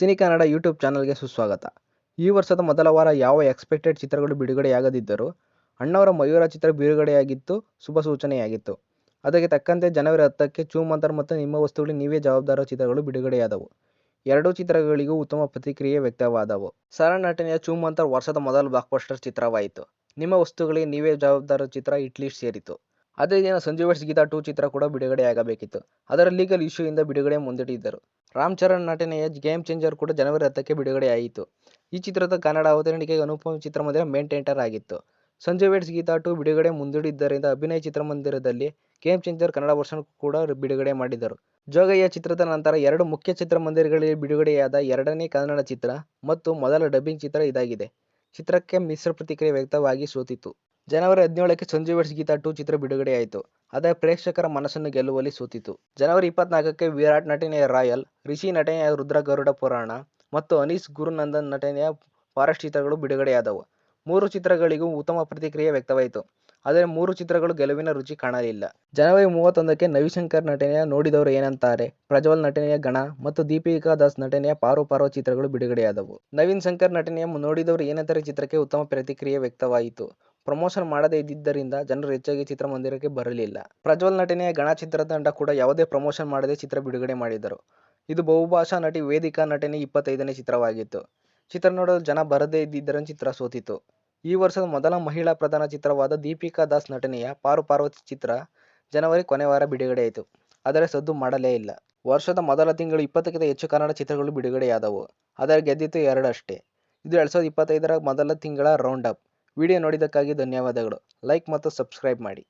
Cine Kannada YouTube ಚಾನಲ್ಗೆ ಸುಸ್ವಾಗತ. ಈ ವರ್ಷದ ಮೊದಲ ವಾರ ಯಾವ ಎಕ್ಸ್ಪೆಕ್ಟೆಡ್ ಚಿತ್ರಗಳು ಬಿಡುಗಡೆಯಾಗದಿದ್ದರೂ, ಅಣ್ಣವರ ಮಯೂರ ಚಿತ್ರ ಬಿಡುಗಡೆಯಾಗಿತ್ತು, ಶುಭ ಸೂಚನೆಯಾಗಿತ್ತು. ಅದಕ್ಕೆ ತಕ್ಕಂತೆ ಜನವರಿ ಹತ್ತಕ್ಕೆ ಚೂಮಂತರ್ ಮತ್ತು ನಿಮ್ಮ ವಸ್ತುಗಳಿಗೆ ನೀವೇ ಜವಾಬ್ದಾರ ಚಿತ್ರಗಳು ಬಿಡುಗಡೆಯಾದವು. ಎರಡೂ ಚಿತ್ರಗಳಿಗೂ ಉತ್ತಮ ಪ್ರತಿಕ್ರಿಯೆ ವ್ಯಕ್ತವಾದವು. ಸರ ನಟನೆಯ ಚೂಮಂತರ್ ವರ್ಷದ ಮೊದಲ ಬ್ಲಾಕ್ಬಸ್ಟರ್ ಚಿತ್ರವಾಯಿತು. ನಿಮ್ಮ ವಸ್ತುಗಳಿಗೆ ನೀವೇ ಜವಾಬ್ದಾರ ಚಿತ್ರ ಹಿಟ್ಲಿಸ್ಟ್ ಸೇರಿತು. ಅದೇ ದಿನ ಸಂಜು ವೆಡ್ಸ್ ಗೀತಾ ಟೂ ಚಿತ್ರ ಕೂಡ ಬಿಡುಗಡೆ ಆಗಬೇಕಿತ್ತು. ಅದರ ಲೀಗಲ್ ಇಶ್ಯೂಯಿಂದ ಬಿಡುಗಡೆ ಮುಂದಿಟ್ಟಿದ್ದರು. ರಾಮ್ ಚರಣ್ ನಟನೆಯ ಗೇಮ್ ಚೇಂಜರ್ ಕೂಡ ಜನವರಿ ಹತ್ತಕ್ಕೆ ಬಿಡುಗಡೆಯಾಯಿತು ಈ ಚಿತ್ರದ ಕನ್ನಡ ಅವತರಣಿಕೆಗೆ ಅನುಪಮ್ ಚಿತ್ರಮಂದಿರ ಮೇಂಟೈಂಟರ್ ಆಗಿತ್ತು. ಸಂಜು ವೇಟ್ಸ್ ಗೀತಾ ಟು ಬಿಡುಗಡೆ ಮುಂದೂಡಿದ್ದರಿಂದ ಅಭಿನಯ ಚಿತ್ರಮಂದಿರದಲ್ಲಿ ಗೇಮ್ ಚೇಂಜರ್ ಕನ್ನಡ ವರ್ಷನ್ ಕೂಡ ಬಿಡುಗಡೆ ಮಾಡಿದರು. ಜೋಗಯ್ಯ ಚಿತ್ರದ ನಂತರ ಎರಡು ಮುಖ್ಯ ಚಿತ್ರಮಂದಿರಗಳಲ್ಲಿ ಬಿಡುಗಡೆಯಾದ ಎರಡನೇ ಕನ್ನಡ ಚಿತ್ರ ಮತ್ತು ಮೊದಲ ಡಬ್ಬಿಂಗ್ ಚಿತ್ರ ಇದಾಗಿದೆ. ಚಿತ್ರಕ್ಕೆ ಮಿಶ್ರ ಪ್ರತಿಕ್ರಿಯೆ ವ್ಯಕ್ತವಾಗಿ ಸೋತಿತು. ಜನವರಿ ಹದಿನೇಳಕ್ಕೆ ಸಂಜು ವೆಡ್ಸ್ ಗೀತಾ ಟೂ ಚಿತ್ರ ಬಿಡುಗಡೆಯಾಯಿತು. ಆದರೆ ಪ್ರೇಕ್ಷಕರ ಮನಸ್ಸನ್ನು ಗೆಲ್ಲುವಲ್ಲಿ ಸೋತಿತ್ತು ಜನವರಿ ಇಪ್ಪತ್ನಾಲ್ಕಕ್ಕೆ ವಿರಾಟ್ ನಟನೆಯ ರಾಯಲ್, ರಿಷಿ ನಟನೆಯ ರುದ್ರ ಗರುಡ ಪುರಾಣ ಮತ್ತು ಅನೀಸ್ ಗುರುನಂದನ್ ನಟನೆಯ ಫಾರೆಸ್ಟ್ ಚಿತ್ರಗಳು ಬಿಡುಗಡೆಯಾದವು. ಮೂರು ಚಿತ್ರಗಳಿಗೂ ಉತ್ತಮ ಪ್ರತಿಕ್ರಿಯೆ ವ್ಯಕ್ತವಾಯಿತು. ಆದರೆ ಮೂರು ಚಿತ್ರಗಳು ಗೆಲುವಿನ ರುಚಿ ಕಾಣಲಿಲ್ಲ. ಜನವರಿ ಮೂವತ್ತೊಂದಕ್ಕೆ ನವಿಶಂಕರ್ ನಟನೆಯ ನೋಡಿದವರು ಏನಂತಾರೆ? ಪ್ರಜ್ವಲ್ ನಟನೆಯ ಗಣ ಮತ್ತು ದೀಪಿಕಾ ದಾಸ್ ನಟನೆಯ ಪಾರು ಪಾರ್ವ ಚಿತ್ರಗಳು ಬಿಡುಗಡೆಯಾದವು. ನವೀನ್ ಶಂಕರ್ ನಟನೆಯ ನೋಡಿದವರು ಏನಂತಾರೆ ಚಿತ್ರಕ್ಕೆ ಉತ್ತಮ ಪ್ರತಿಕ್ರಿಯೆ ವ್ಯಕ್ತವಾಯಿತು. ಪ್ರಮೋಷನ್ ಮಾಡದೇ ಇದ್ದಿದ್ದರಿಂದ ಜನರು ಹೆಚ್ಚಾಗಿ ಚಿತ್ರಮಂದಿರಕ್ಕೆ ಬರಲಿಲ್ಲ. ಪ್ರಜ್ವಲ್ ನಟನೆಯ ಗಣ ಚಿತ್ರತಂಡ ಕೂಡ ಯಾವುದೇ ಪ್ರಮೋಷನ್ ಮಾಡದೆ ಚಿತ್ರ ಬಿಡುಗಡೆ ಮಾಡಿದರು. ಇದು ಬಹುಭಾಷಾ ನಟಿ ವೇದಿಕಾ ನಟನೆ ಇಪ್ಪತ್ತೈದನೇ ಚಿತ್ರವಾಗಿತ್ತು. ಚಿತ್ರ ನೋಡಲು ಜನ ಬರದೇ ಇದ್ದಿದ್ದರಿಂದ ಚಿತ್ರ ಸೋತಿತು. ಈ ವರ್ಷದ ಮೊದಲ ಮಹಿಳಾ ಪ್ರಧಾನ ಚಿತ್ರವಾದ ದೀಪಿಕಾ ದಾಸ್ ನಟನೆಯ ಪಾರು ಪಾರ್ವತಿ ಚಿತ್ರ ಜನವರಿ ಕೊನೆ ವಾರ ಬಿಡುಗಡೆಯಾಯಿತು ಆದರೆ ಸದ್ದು ಮಾಡಲೇ ಇಲ್ಲ. ವರ್ಷದ ಮೊದಲ ತಿಂಗಳು ಇಪ್ಪತ್ತಕ್ಕಿಂತ ಹೆಚ್ಚು ಕನ್ನಡ ಚಿತ್ರಗಳು ಬಿಡುಗಡೆಯಾದವು. ಆದರೆ ಗೆದ್ದಿತ್ತು ಎರಡಷ್ಟೇ. ಇದು ಎರಡು ಸಾವಿರದ ಇಪ್ಪತ್ತೈದರ ಮೊದಲ ತಿಂಗಳ ರೌಂಡ್ ಅಪ್ ವಿಡಿಯೋ ನೋಡಿದ್ದಕ್ಕಾಗಿ ಧನ್ಯವಾದಗಳು. ಲೈಕ್ ಮತ್ತು ಸಬ್ಸ್ಕ್ರೈಬ್ ಮಾಡಿ.